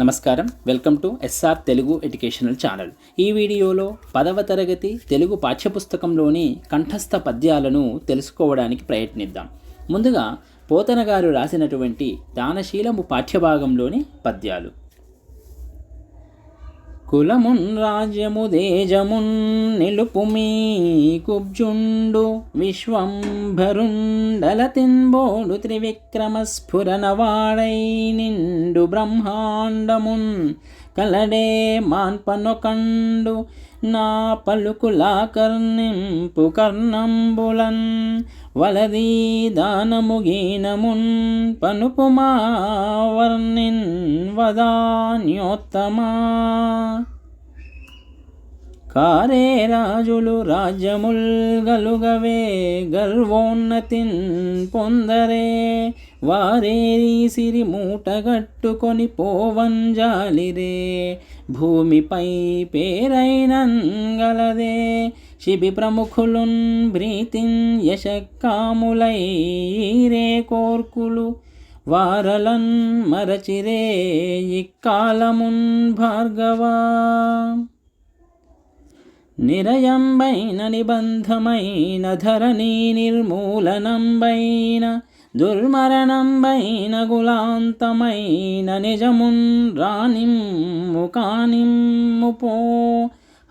నమస్కారం. Welcome to SR Telugu educational channel. ఈ వీడియోలో పదవ తరగతి తెలుగు పాఠ్యపుస్తకంలోని కంఠస్థ పద్యాలను తెలుసుకోవడానికి ప్రయత్నిద్దాం. ముందుగా పోతన గారు రాసినటువంటి దానశీలము పాఠ్యభాగంలోని పద్యాలు. కులమున్ రాజ్యము దేజమున్ నిలుపుమీ కుబ్జుండు విశ్వంభరుండలతిన్బోడు త్రివిక్రమ స్ఫురనవాడై నిండు బ్రహ్మాండమున్ కలడే మాన్పనొకండు నా పలుకులా కర్ణింపు కర్ణంబులన్. వలదీ దానముగీనమున్ పనుపుమా వర్ణిన్ వదాన్యోత్తమా కారే రాజులు రాజ్యముల్ గలుగవే గర్వోన్నతిన్ పొందరే. వారేరి సిరి మూటగట్టుకొని పోవంజాలిరే. భూమిపై పేరైనంగలదే. శిబి ప్రముఖులున్ భ్రీతిన్ యశక్కాములై రే కోర్కులు. వారలన్ మరచిరే ఇక్కాలమున్ భార్గవా. నిరయంబైన నిబంధమైన ధరణి నిర్మూలనంబైన దుర్మరణం దుర్మరణంబైన గులాంతమైన నిజమున్ రానిమ్ము కానిమ్ము పో.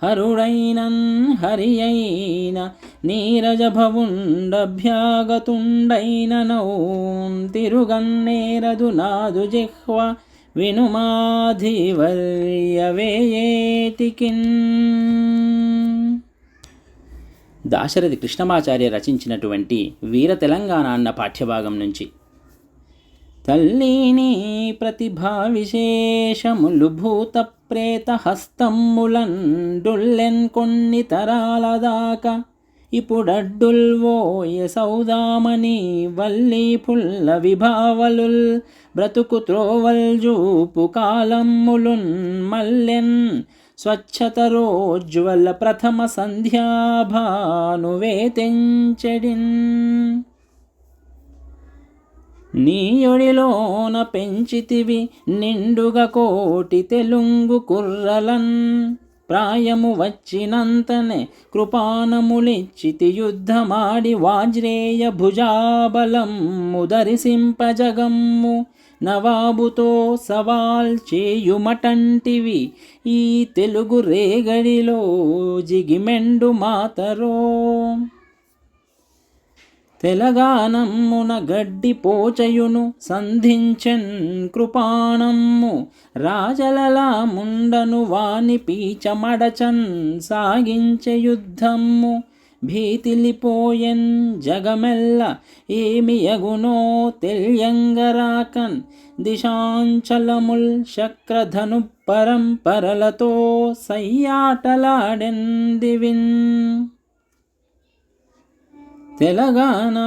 హరుడైనన్ హరి అయిన నీరజభవుండభ్యాగతుండైన నౌం తిరుగన్నేరదు నాదు జిహ్వ వినుమాధివర్యవేయేతికిన్. దాశరథి కృష్ణమాచార్య రచించినటువంటి వీర తెలంగాణ అన్న పాఠ్యభాగం నుంచి. తల్లిని ప్రతిభా విశేషములు భూత ప్రేత హస్తములన్ డుల్లెన్ కొన్ని తరాల దాకా. ఇప్పుడడ్డుల్వోయ సౌదామని వల్లి పుల్ల విభావలుల్ బ్రతుకు త్రోవల్ జూపు కాలమ్ములున్ మల్లెన్ స్వచ్ఛతరోజ్వల ప్రథమ సంధ్యాభానువేతెంచడిన్ నీయొడిలోన పెంచితివి నిండుగా కోటి తెలుంగు కుర్రలన్. ప్రాయము వచ్చినంతనే కృపానములిచ్చితి యుద్ధమాడి వాజ్రేయ భుజాబలం ముదరిసింపజగమ్ము నవాబుతో సవాల్ చేయుమటంటివి. ఈ తెలుగు రేగడిలో జిగిమెండు మాతరో. తెలగానమ్మున గడ్డి పోచయును సంధించెన్ కృపాణమ్ము. రాజలలా ముండను వాని పీచమడచన్ సాగించే యుద్ధమ్ము. భీతిలిపోయెన్ జగమెల్ల ఏమి యగునో తెలియంగరాకన్ దిశాంచలముల్ శక్రధను పరంపరలతో సయ్యాటలాడెన్ దివిన్. తెలంగాణ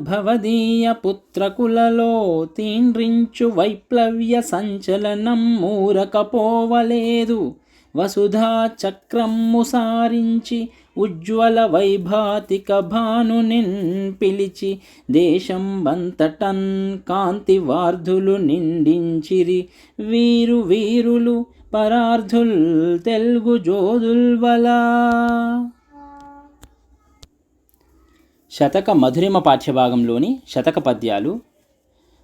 భవదీయ పుత్రకులలో తీండ్రించు వైప్లవ్య సంచలనం మూరకపోవలేదు. వసుధా చక్రమ్ము సారించి ఉజ్వల వైభాతిక భానునిన్ పిలిచి దేశం వంతటన్ కాంతి వార్ధులు నిండించిరి. వీరు వీరులు పరార్థుల్ తెలుగు జోదుల్వలా శతక మధురిమ పాఠ్యభాగంలోని శతక పద్యాలు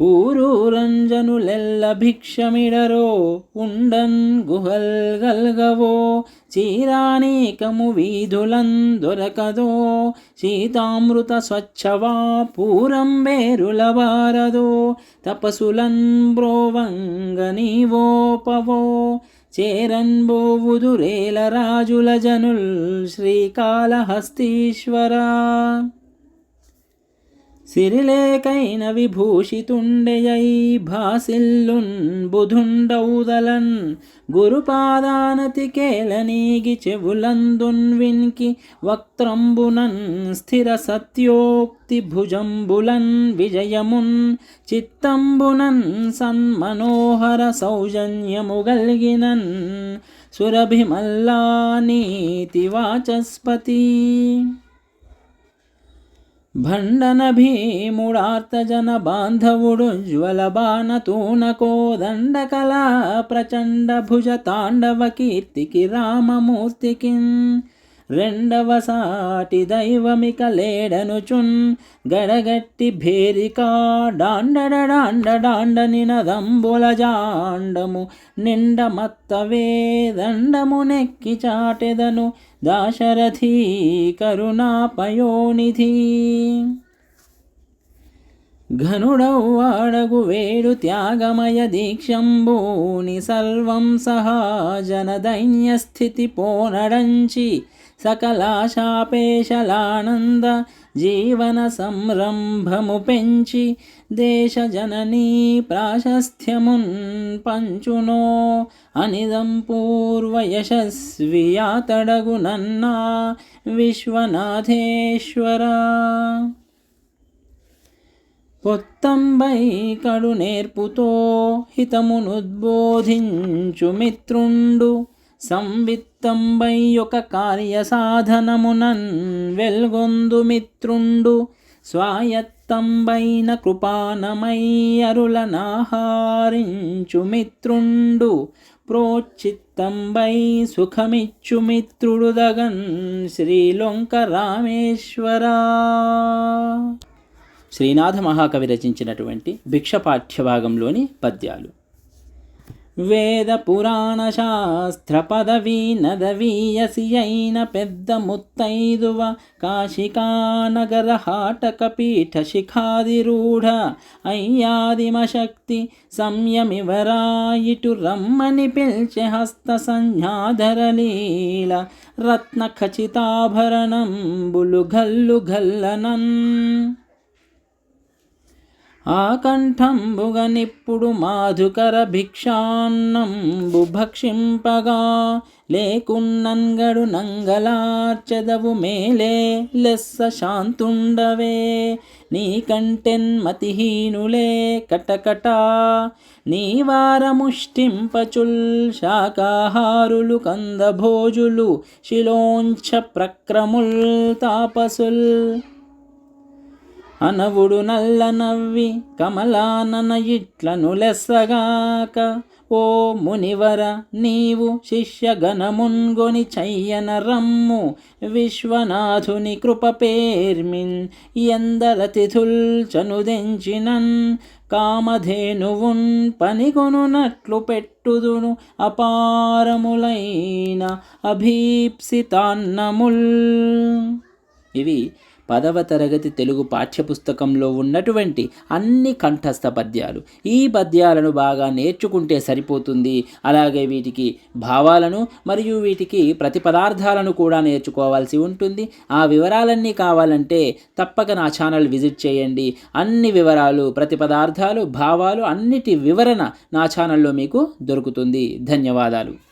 సంపత్తి తృతీయ పుష్పమది భాస్వద్భక్తి సంయుక్తి భిక్షమిడరో ఉండన్ గుహల్ గల్గవో చీరానేకము వీధులం దొరకదో సీతామృత స్వచ్ఛవా పూరం వేరులవారదో తపసులన్ బ్రోవంగ నీవోపవో చేరన్ బోవుదురేల రాజుల జనుల్ శ్రీకాళహస్తీశ్వరా. సిరిలేకైన విభూషితుండెయై భాసిల్లున్ బుధుండౌదలన్ గురుపాదానతి కేలనీగి చెవులందున్ విన్కి వక్త్రంబునన్ స్థిర సత్యోక్తి భుజంబులన్ విజయమున్ చిత్తంబునన్ సన్మనోహర సౌజన్యము గల్గినన్ సురభిమల్లా నీతి వాచస్పతి భండన భీముడార్తజన బాంధవుడు జ్వలబాణ తూనకోదండకలా ప్రచండ భుజ తాండవ కీర్తికి రామమూర్తికి. రెండవసాటి దైవమిక లేడనుచున్ గడగట్టి భేరికా డాండడ డాండ నినదంబుల జాండము నిండ మత్తవే దండము నెక్కి చాటెదను దాశరథీ కరుణాపయోనిధి. ఘనుడవు వేడు త్యాగమయ దీక్షంబూని సర్వం సహా జనదైన్యస్థితి పోనడంచి సకలాశాపేశలానంద జీవన సంరంభము పెంచి దేశ జననీ ప్రాశస్థ్యమున్ పంచునో. అనిదం పూర్వ యశస్వి యాతడగు నన్నా విశ్వనాథేశ్వర. పొత్తంబై కడు నేర్పుతో హితమునుద్బోధించు మిత్రుండు సంవిత్తంబై ఒక కార్య సాధనమునన్ వెల్గొందు మిత్రుండు. స్వాయత్తంబైన కృపానమై అరులనాహారించు మిత్రుండు. ప్రోచిత్తంబై సుఖమిచ్చు మిత్రుడు దగన్ శ్రీలొంక రామేశ్వర శ్రీనాథ మహాకవి రచించినటువంటి భిక్ష పాఠ్యభాగంలోని పద్యాలు. వేద పురాణ శాస్త్ర పదవీ నదవీయసి అయిన పెద్ద ముత్తైదువ కాశికానగర హాటకపీఠ శిఖాదిరూఢ అయ్యాదిమశక్తి సంయమివరాయిటు రమ్మని పిల్చె హస్త సంజ్ఞాధరలీల రత్న ఖచితాభరణం బులుఘల్లు గల్లనన్ ఆకంఠంబుగ నిప్పుడు మాధుకర భిక్షాన్నంబు భక్షింపగా లేకున్నంగడు నంగలార్చెదవు మేలే లెస్స శాంతుండవే. నీకంటెన్మతిహీనులే కటకట నీవారముష్టింపచుల్ శాకాహారులు కందభోజులు శిలోంఛ ప్రక్రముల్ తాపసుల్. అనవుడు నల్ల నవ్వి కమలానన ఇట్లను లెస్సగాక ఓ మునివర నీవు శిష్యగణమున్గొని చయ్యన రమ్ము విశ్వనాథుని కృప పేర్మిన్ ఎందర తిథుల్ చనుదెంచినన్ కామధేనువున్ పనిగొనునట్లు పెట్టుదును అపారములైన అభీప్సితాన్నముల్. ఇవి పదవ తరగతి తెలుగు పాఠ్యపుస్తకంలో ఉన్నటువంటి అన్ని కంఠస్థ పద్యాలు. ఈ పద్యాలను బాగా నేర్చుకుంటే సరిపోతుంది. అలాగే వీటికి భావాలను మరియు వీటికి ప్రతిపదార్థాలను కూడా నేర్చుకోవాల్సి ఉంటుంది. ఆ వివరాలన్నీ కావాలంటే తప్పక నా ఛానల్ విజిట్ చేయండి. అన్ని వివరాలు ప్రతి పదార్థాలు భావాలు అన్నిటి వివరణ నా ఛానల్లో మీకు దొరుకుతుంది. ధన్యవాదాలు.